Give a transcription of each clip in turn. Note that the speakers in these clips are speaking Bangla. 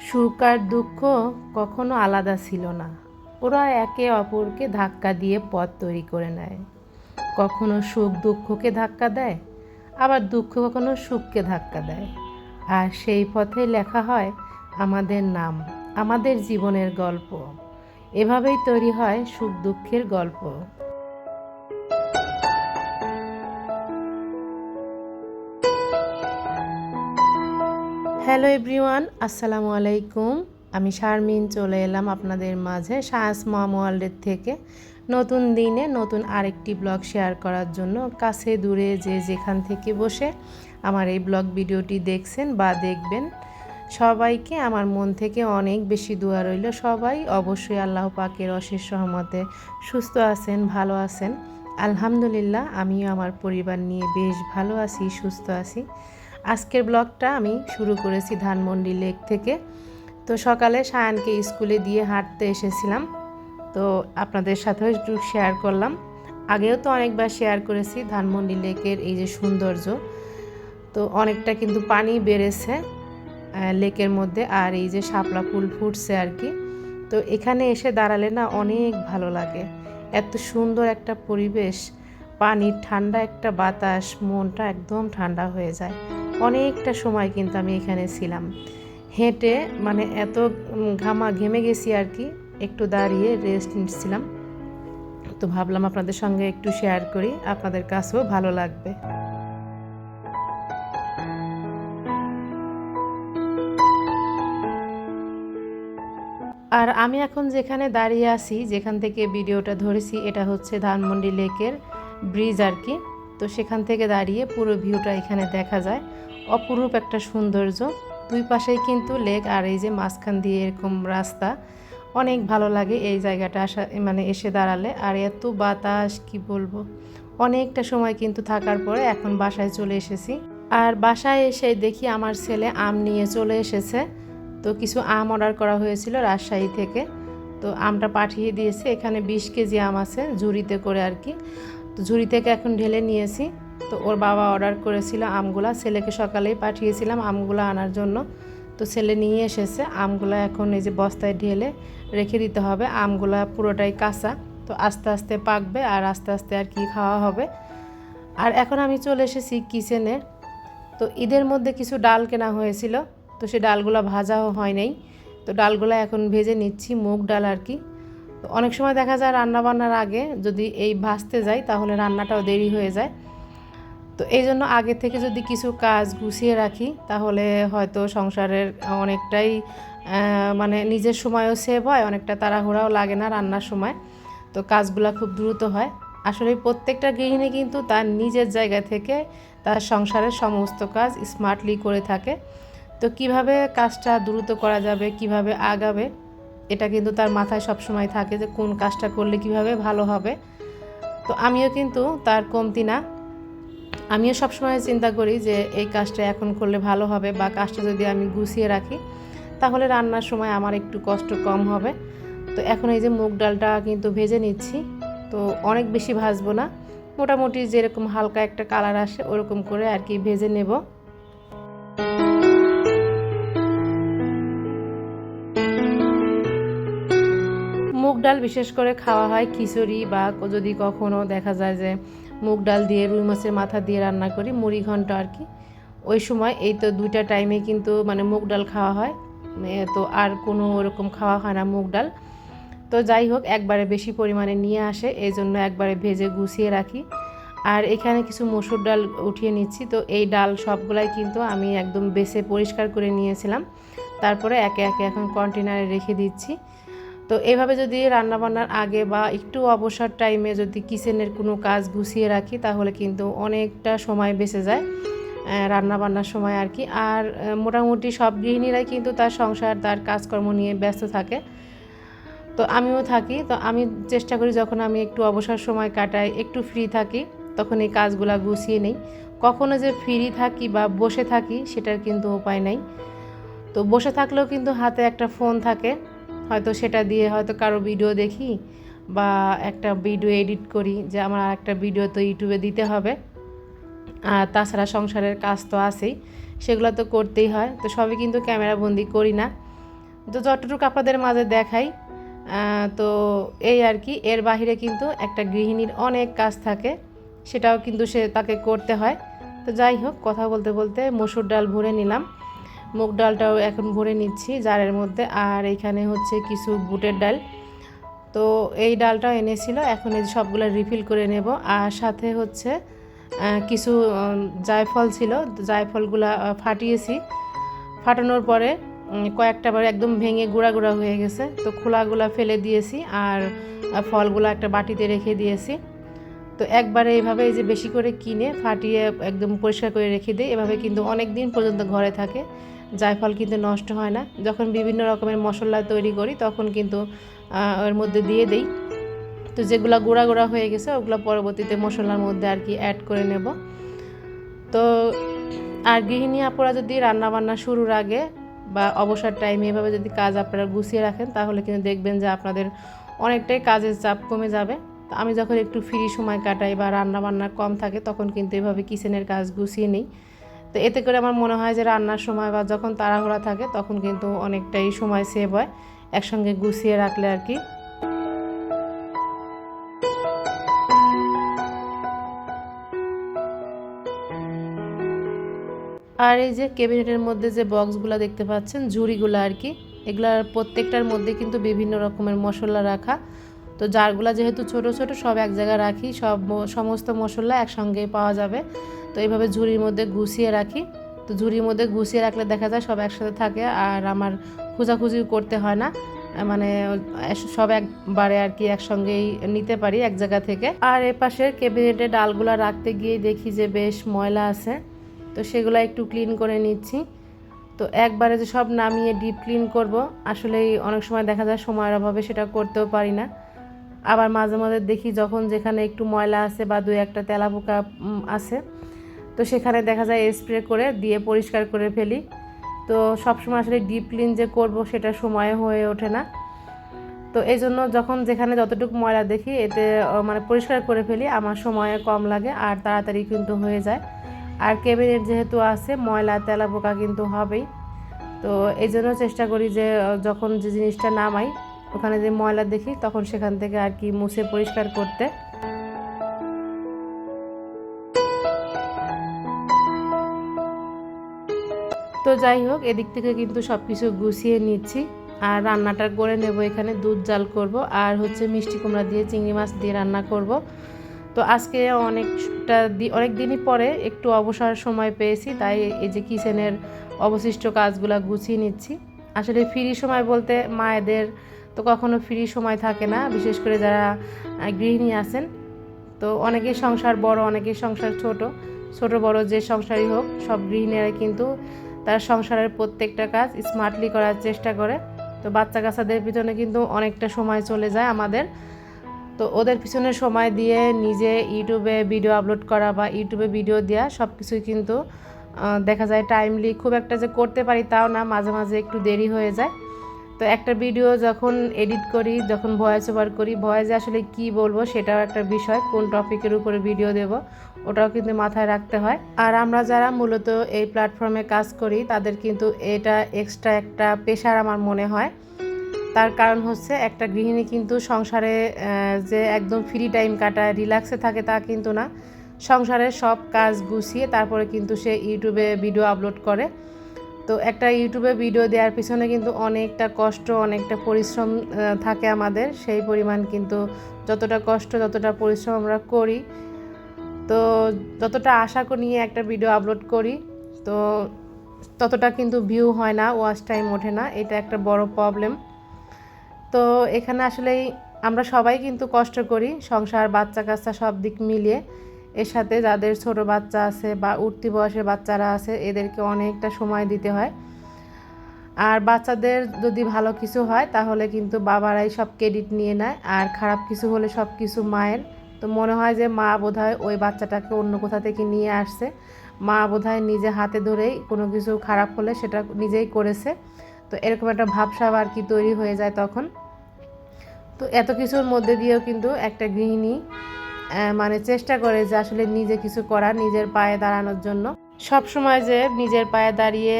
সুখ আর দুঃখ কখনো আলাদা ছিল না। ওরা একে অপরকে ধাক্কা দিয়ে পথ তৈরি করে নেয়। কখনো সুখ দুঃখকে ধাক্কা দেয়, আবার দুঃখ কখনো সুখকে ধাক্কা দেয়। আর সেই পথে লেখা হয়, আমাদের নাম, আমাদের জীবনের গল্প। এভাবেই তৈরি হয় সুখ দুঃখের গল্প। হ্যালো এভরিওয়ান, আসসালামু আলাইকুম। আমি শারমিন, চলে এলাম আপনাদের মাঝে সায়াস মম থেকে। নতুন দিনে নতুন আরেকটি ব্লগ শেয়ার করার জন্য কাছে দূরে যে যেখান থেকে বসে আমার এই ব্লগ ভিডিওটি দেখছেন বা দেখবেন, সবাইকে আমার মন থেকে অনেক বেশি দোয়া রইল। সবাই অবশ্যই আল্লাহ পাকের অশেষ সহমতে সুস্থ আছেন, ভালো আছেন। আলহামদুলিল্লাহ, আমিও আমার পরিবার নিয়ে বেশ ভালো আছি, সুস্থ আছি। আজকের ব্লগটা আমি শুরু করেছি ধানমন্ডি লেক থেকে। তো সকালে সায়ানকে স্কুলে দিয়ে হাঁটতে এসেছিলাম। তো আপনাদের সাথেও একটু শেয়ার করলাম। আগেও তো অনেকবার শেয়ার করেছি ধানমন্ডি লেকের এই যে সৌন্দর্য। তো অনেকটা কিন্তু পানি বেড়েছে লেকের মধ্যে আর এই যে শাপলা ফুল ফুটছে আর কি। তো এখানে এসে দাঁড়ালে না অনেক ভালো লাগে। এত সুন্দর একটা পরিবেশ, পানির ঠান্ডা একটা বাতাস, মনটা একদম ঠান্ডা হয়ে যায়। অনেকটা সময় কিন্তু আমি এখানে ছিলাম। হেঁটে মানে এত ঘামা ঘেমে গেছি আর কি, একটু দাঁড়িয়ে রেস্ট নিচ্ছিলাম। তো ভাবলাম আপনাদের সঙ্গে একটু শেয়ার করি, আপনাদের কাছেও ভালো লাগবে। আর আমি এখন যেখানে দাঁড়িয়ে আছি, যেখান থেকে ভিডিওটা ধরেছি, এটা হচ্ছে ধানমন্ডি লেকের ব্রিজ আর কি। তো সেখান থেকে দাঁড়িয়ে পুরো ভিউটা এখানে দেখা যায়। অপরূপ একটা সৌন্দর্য। দুই পাশেই কিন্তু লেক আর এই যে মাঝখান দিয়ে এরকম রাস্তা। অনেক ভালো লাগে এই জায়গাটা আসা মানে এসে দাঁড়ালে। আর এত বাতাস, কি বলব? অনেকটা সময় কিন্তু থাকার পরে এখন বাসায় চলে এসেছি। আর বাসায় এসে দেখি আমার ছেলে আম নিয়ে চলে এসেছে। তো কিছু আম অর্ডার করা হয়েছিল রাজশাহী থেকে। তো আমটা পাঠিয়ে দিয়েছে। এখানে বিশ কেজি আম আছে, ঝুড়িতে করে আর কি। তো ঝুড়ি থেকে এখন ঢেলে নিয়েছি। তো ওর বাবা অর্ডার করেছিল আমগুলা। ছেলেকে সকালেই পাঠিয়েছিলাম আমগুলো আনার জন্য। তো ছেলে নিয়ে এসেছে। আমগুলো এখন এই যে বস্তায় ঢেলে রেখে দিতে হবে। আমগুলা পুরোটাই কাঁচা। তো আস্তে আস্তে পাকবে আর আস্তে আস্তে আর কি খাওয়া হবে। আর এখন আমি চলে এসেছি কিচেনে তো ঈদের মধ্যে কিছু ডাল কেনা হয়েছিল। তো সে ডালগুলো ভাজাও হয় নাই। তো ডালগুলো এখন ভেজে নিচ্ছি। মুগ ডাল আর কি। অনেক সময় দেখা যায় রান্না বান্নার আগে যদি এই ভাসতে যাই, তাহলে রান্নাটাও দেরি হয়ে যায়। তো এই জন্য আগে থেকে যদি কিছু কাজ গুছিয়ে রাখি, তাহলে হয়তো সংসারের অনেকটাই মানে নিজের সময়ও সেভ হয়, অনেকটা তাড়াহুড়াও লাগে না রান্নার সময়। তো কাজগুলো খুব দ্রুত হয়। আসলে প্রত্যেকটা গৃহিণী কিন্তু তার নিজের জায়গা থেকে তার সংসারের সমস্ত কাজ স্মার্টলি করে থাকে। তো কীভাবে কাজটা দ্রুত করা যাবে, কীভাবে আগাবে এটা কিন্তু তার মাথায় সবসময় থাকে যে কোন কাজটা করলে কীভাবে ভালো হবে। তো আমিও কিন্তু তার কমতি না। আমিও সবসময় চিন্তা করি যে এই কাজটা এখন করলে ভালো হবে বা কাজটা যদি আমি গুছিয়ে রাখি, তাহলে রান্নার সময় আমার একটু কষ্ট কম হবে। তো এখন এই যে মুগ ডালটা কিন্তু ভেজে নিচ্ছি, তো অনেক বেশি ভাজবো না। মোটামুটি যেরকম হালকা একটা কালার আসে ওরকম করে আর কি ভেজে নেব। ডাল বিশেষ করে খাওয়া হয় খিচুড়ি বা যদি কখনো দেখা যায় যে মুগ ডাল দিয়ে রুই মাছের মাথা দিয়ে রান্না করি, মুড়ি ঘন্ট আর কি। ওই সময় এই তো দুইটা টাইমে কিন্তু মানে মুগ ডাল খাওয়া হয়। তো আর কোনো ওরকম খাওয়া হয় না মুগ ডাল। তো যাই হোক, একবারে বেশি পরিমাণে নিয়ে আসে, এই জন্য একবারে ভেজে গুছিয়ে রাখি। আর এখানে কিছু মসুর ডাল উঠিয়ে নিচ্ছি, তো এই ডাল সবগুলাই কিন্তু আমি একদম বেছে পরিষ্কার করে নিয়েছিলাম। তারপরে একে একে এখন কন্টেনারে রেখে দিচ্ছি। তো এভাবে যদি রান্নাবান্নার আগে বা একটু অবসর টাইমে যদি কিচেনের কোনো কাজ গুছিয়ে রাখি, তাহলে কিন্তু অনেকটা সময় বেঁচে যায় রান্না বান্নার সময় আর কি। আর মোটামুটি সব গৃহিণীরাই কিন্তু তার সংসার, তার কাজকর্ম নিয়ে ব্যস্ত থাকে। তো আমিও থাকি। তো আমি চেষ্টা করি যখন আমি একটু অবসর সময় কাটাই, একটু ফ্রি থাকি, তখন এই কাজগুলো গুছিয়ে নেই। কখনো যে ফ্রি থাকি বা বসে থাকি, সেটার কিন্তু উপায় নাই। তো বসে থাকলেও কিন্তু হাতে একটা ফোন থাকে। হয়তো সেটা দিয়ে হয়তো কারও ভিডিও দেখি বা একটা ভিডিও এডিট করি যে আমার একটা ভিডিও তো ইউটিউবে দিতে হবে। আর তাছাড়া সংসারের কাজ তো আছেই, সেগুলো তো করতেই হয়। তো সবই কিন্তু ক্যামেরা বন্দি করি না। তো যতটুকু আপনাদের মাঝে দেখাই তো এই আর কি, এর বাহিরে কিন্তু একটা গৃহিণীর অনেক কাজ থাকে, সেটাও কিন্তু সে তাকে করতে হয়। তো যাই হোক, কথা বলতে বলতে মসুর ডাল ভরে নিলাম। মুগ ডালটাও এখন ভরে নিচ্ছি জারের মধ্যে। আর এইখানে হচ্ছে কিছু বুটের ডাল। তো এই ডালটা এনেছিল, এখন এই সবগুলো রিফিল করে নেব। আর সাথে হচ্ছে কিছু জায়ফল ছিল। জায়ফলগুলো ফাটিয়েছি। ফাটানোর পরে কয়েকটা বার একদম ভেঙে গুঁড়া গুঁড়া হয়ে গেছে। তো খোলাগুলা ফেলে দিয়েছি আর ফলগুলো একটা বাটিতে রেখে দিয়েছি। তো একবারে এইভাবে এই যে বেশি করে কিনে ফাটিয়ে একদম পরিষ্কার করে রেখে দিই। এভাবে কিন্তু অনেক দিন পর্যন্ত ঘরে থাকে। জায়ফল কিন্তু নষ্ট হয় না। যখন বিভিন্ন রকমের মশলা তৈরি করি, তখন কিন্তু ওর মধ্যে দিয়ে দেই। তো যেগুলো গুঁড়া গুঁড়া হয়ে গেছে, ওগুলো পরবর্তীতে মশলার মধ্যে আর কি অ্যাড করে নেব। তো আর গৃহিণী আপুরা যদি রান্না বান্না শুরুর আগে বা অবসর টাইমে এভাবে যদি কাজ আপনারা গুছিয়ে রাখেন, তাহলে কিন্তু দেখবেন যে আপনাদের অনেকটাই কাজের চাপ কমে যাবে। তো আমি যখন একটু ফ্রি সময় কাটাই বা রান্না বান্না কম থাকে, তখন কিন্তু এভাবে কিচেনের কাজ গুছিয়ে নিই। তো এতে করে আমার মনে হয় যে রান্নার সময় বা যখন তাড়াহুড়া থাকে, তখন কিন্তু অনেকটাই সময় সেভ হয়, একসঙ্গে গুছিয়ে রাখলে আর কি। আর এই যে ক্যাবিনেটের মধ্যে যে বক্সগুলো দেখতে পাচ্ছেন, ঝুড়িগুলো আর কি, এগুলার প্রত্যেকটার মধ্যে কিন্তু বিভিন্ন রকমের মশলা রাখা। তো জারগুলো যেহেতু ছোট ছোট সব এক জায়গায় রাখি, সব সমস্ত মশলা একসঙ্গে পাওয়া যাবে। তো এইভাবে ঝুড়ির মধ্যে গুছিয়ে রাখি। তো ঝুড়ির মধ্যে গুছিয়ে রাখলে দেখা যায় সব একসাথে থাকে আর আমার খোঁজাখুঁজি করতে হয় না। মানে সব একবারে আর কি একসঙ্গেই নিতে পারি এক জায়গা থেকে। আর এ পাশের ক্যাবিনেটে ডালগুলা রাখতে গিয়ে দেখি যে বেশ ময়লা আছে। তো সেগুলো একটু ক্লিন করে নিচ্ছি। তো একবারে যে সব নামিয়ে ডিপ ক্লিন করব, আসলেই অনেক সময় দেখা যায় সময়ের অভাবে সেটা করতেও পারি না। আবার মাঝে মাঝে দেখি যখন যেখানে একটু ময়লা আছে বা দু একটা তেলাপোকা উম, আছে তো সেখানে দেখা যায় স্প্রে করে দিয়ে পরিষ্কার করে ফেলি। তো সবসময় আসলে ডিপ ক্লিন যে করব সেটা সময় হয়ে ওঠে না। তো এই জন্য যখন যেখানে যতটুকু ময়লা দেখি এতে মানে পরিষ্কার করে ফেলি আমার সময় কম লাগে আর তাড়াতাড়ি কিন্তু হয়ে যায়। আর ক্যাবিনেট যেহেতু আছে ময়লা তেলা পোকা কিন্তু হবেই। তো এই জন্য চেষ্টা করি যে যখন যে জিনিসটা নামাই ওখানে যে ময়লা দেখি, তখন সেখান থেকে আর কি মুছে পরিষ্কার করতে। তো যাই হোক, এদিক থেকে কিন্তু সব কিছু গুছিয়ে নিচ্ছি। আর রান্নাটা করে নেব এখানে, দুধ জাল করব। আর হচ্ছে মিষ্টি কুমড়া দিয়ে চিংড়ি মাছ দিয়ে রান্না করব। তো আজকে অনেকটা অনেক দিনই পরে একটু অবসর সময় পেয়েছি, তাই এই যে কিচেনের অবশিষ্ট কাজগুলো গুছিয়ে নিচ্ছি। আসলে ফ্রি সময় বলতে মায়েদের তো কখনো ফ্রি সময় থাকে না, বিশেষ করে যারা গৃহিণী আছেন। তো অনেকের সংসার বড়, অনেকের সংসার ছোট। ছোট বড় যে সংসারই হোক, সব গৃহিণীরা কিন্তু তার সংসারের প্রত্যেকটা কাজ স্মার্টলি করার চেষ্টা করে। তো বাচ্চা কাচ্চাদের পিছনে কিন্তু অনেকটা সময় চলে যায় আমাদের। তো ওদের পিছনে সময় দিয়ে নিজে ইউটিউবে ভিডিও আপলোড করা বা ইউটিউবে ভিডিও দেওয়া সব কিছুই কিন্তু দেখা যায় টাইমলি খুব একটা যে করতে পারি তাও না, মাঝে মাঝে একটু দেরি হয়ে যায়। তো একটা ভিডিও যখন এডিট করি, যখন ভয়েস ওভার করি ভয়েসে আসলে কি বলব সেটাও একটা বিষয়, কোন টপিকের উপরে ভিডিও দেব, ওটাও কিন্তু মাথায় রাখতে হয়। আর আমরা যারা মূলত এই প্ল্যাটফর্মে কাজ করি, তাদের কিন্তু এটা এক্সট্রা একটা পেশার আমার মনে হয়। তার কারণ হচ্ছে একটা গৃহিণী কিন্তু সংসারে যে একদম ফ্রি টাইম কাটায় রিল্যাক্সে থাকে তা কিন্তু না। সংসারের সব কাজ গুছিয়ে তারপরে কিন্তু সে ইউটিউবে ভিডিও আপলোড করে। তো একটা ইউটিউবে ভিডিও দেওয়ার পিছনে কিন্তু অনেকটা কষ্ট, অনেকটা পরিশ্রম থাকে আমাদের। সেই পরিমাণ কিন্তু যতটা কষ্ট যতটা পরিশ্রম আমরা করি। তো যতটা আশা করে নিয়ে একটা ভিডিও আপলোড করি, তো ততটা কিন্তু ভিউ হয় না, ওয়াচ টাইম ওঠে না। এটা একটা বড় প্রবলেম তো এখানে আসলেই আমরা সবাই কিন্তু কষ্ট করি, সংসার বাচ্চা কাচ্চা সব দিক মিলিয়ে। এর সাথে যাদের ছোট বাচ্চা আছে বা উঠতি বয়সের বাচ্চারা আছে, এদেরকে অনেকটা সময় দিতে হয়। আর বাচ্চাদের যদি ভালো কিছু হয়, তাহলে কিন্তু বাবারাই সব ক্রেডিট নিয়ে নেয়। আর খারাপ কিছু হলে সব কিছু মায়ের। তো মনে হয় যে মা বোধহয় ওই বাচ্চাটাকে অন্য কোথা থেকে নিয়ে আসছে। মা বোধহয় নিজে হাতে ধরেই কোনো কিছু খারাপ হলে সেটা নিজেই করেছে। তো এরকম একটা ভাবসাব আর কি তৈরি হয়ে যায় তখন। তো এত কিছুর মধ্যে দিয়েও কিন্তু একটা গৃহিণী মানে চেষ্টা করে যে আসলে নিজে কিছু করা নিজের পায়ে দাঁড়ানোর জন্য। সব সময় যে নিজের পায়ে দাঁড়িয়ে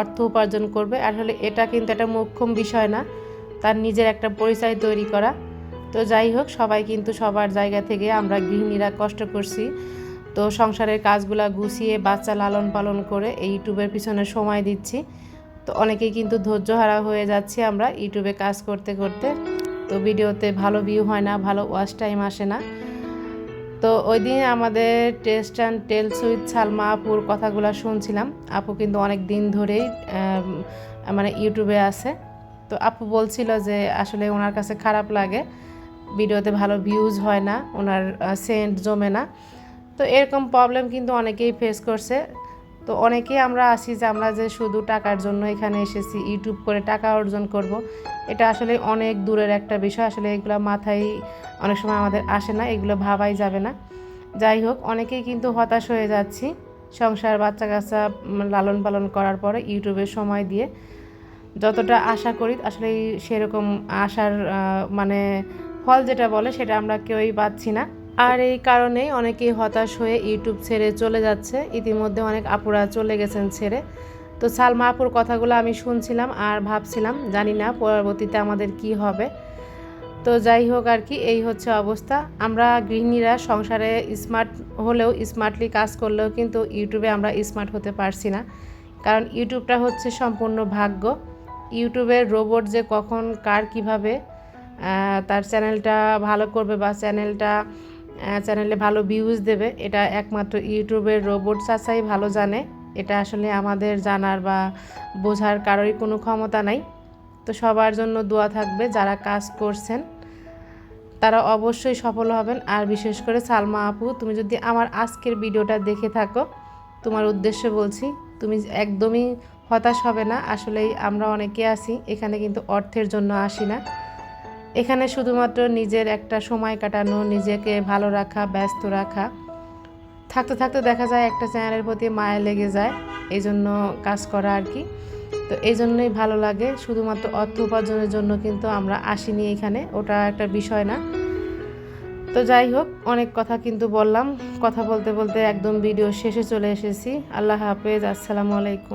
অর্থ উপার্জন করবে আসলে এটা কিন্তু একটা মোক্ষম বিষয় না। তার নিজের একটা পরিচয় তৈরি করা। তো যাই হোক, সবাই কিন্তু সবার জায়গা থেকে আমরা গৃহিণীরা কষ্ট করছি। তো সংসারের কাজগুলা গুছিয়ে, বাচ্চা লালন পালন করে এই ইউটিউবের পিছনে সময় দিচ্ছি। তো অনেকেই কিন্তু ধৈর্যহারা হয়ে যাচ্ছি আমরা ইউটিউবে কাজ করতে করতে। তো ভিডিওতে ভালো ভিউ হয় না, ভালো ওয়াচ টাইম আসে না। তো ওই দিন আমাদের taste and tales with Salma আপুর কথাগুলো শুনছিলাম। আপু কিন্তু অনেক দিন ধরেই মানে ইউটিউবে আছে। তো আপু বলছিল যে আসলে ওনার কাছে খারাপ লাগে, ভিডিওতে ভালো ভিউজ হয় না, ওনার সেন্ট জমে না। তো এরকম প্রবলেম কিন্তু অনেকেই ফেস করছে। তো অনেকেই আমরা আসি যে আমরা যে শুধু টাকার জন্য এখানে এসেছি ইউটিউব করে টাকা অর্জন করব। এটা আসলে অনেক দূরের একটা বিষয়। আসলে এগুলো মাথায় অনেক সময় আমাদের আসে না, এগুলো ভাবাই যাবে না। যাই হোক, অনেকেই কিন্তু হতাশ হয়ে যাচ্ছি সংসার বাচ্চা কাচ্চা লালন পালন করার পরে ইউটিউবে সময় দিয়ে। যতটা আশা করি, আসলে সেরকম আশার মানে ফল যেটা বলে সেটা আমরা কেউই পাচ্ছি না। আর এই কারণেই অনেকেই হতাশ হয়ে ইউটিউব ছেড়ে চলে যাচ্ছে। ইতিমধ্যে অনেক আপুরা চলে গেছেন ছেড়ে। তো সালমা আপুর কথাগুলো আমি শুনছিলাম আর ভাবছিলাম, জানি না পরবর্তীতে আমাদের কি হবে। তো যাই হোক আর কি, এই হচ্ছে অবস্থা। আমরা গৃহিণীরা সংসারে স্মার্ট হলেও স্মার্টলি কাজ করলেও কিন্তু ইউটিউবে আমরা স্মার্ট হতে পারছি না। কারণ ইউটিউবটা হচ্ছে সম্পূর্ণ ভাগ্য। ইউটিউবের রোবট যে কখন, কার কীভাবে তার চ্যানেলটা ভালো করবে বা চ্যানেলটা চ্যানেলে ভালো ভিউজ দেবে। এটা একমাত্র ইউটিউবের রোবট চাচাই ভালো জানে। এটা আসলে আমাদের জানার বা বোঝার কারোরই কোনো ক্ষমতা নাই। তো সবার জন্য দোয়া থাকবে যারা কাজ করছেন, তারা অবশ্যই সফল হবেন। আর বিশেষ করে সালমা আপু, তুমি যদি আমার আজকের ভিডিওটা দেখে থাকো, তোমার উদ্দেশ্য বলছি, তুমি একদমই হতাশ হবে না। আসলেই আমরা অনেকে আছি, এখানে কিন্তু অর্থের জন্য আসি না। এখানে শুধুমাত্র নিজের একটা সময় কাটানো, নিজেকে ভালো রাখা, ব্যস্ত রাখা। থাকতে থাকতে দেখা যায় একটা চ্যানেলের প্রতি মায়া লেগে যায় এই জন্য কাজ করা আর কি। তো এই জন্যই ভালো লাগে, শুধুমাত্র অর্থ উপার্জনের জন্য কিন্তু আমরা আসিনি এখানে, ওটা একটা বিষয় না। তো যাই হোক, অনেক কথা কিন্তু বললাম, কথা বলতে বলতে একদম ভিডিও শেষে চলে এসেছি। আল্লাহ হাফেজ, আসসালামু আলাইকুম।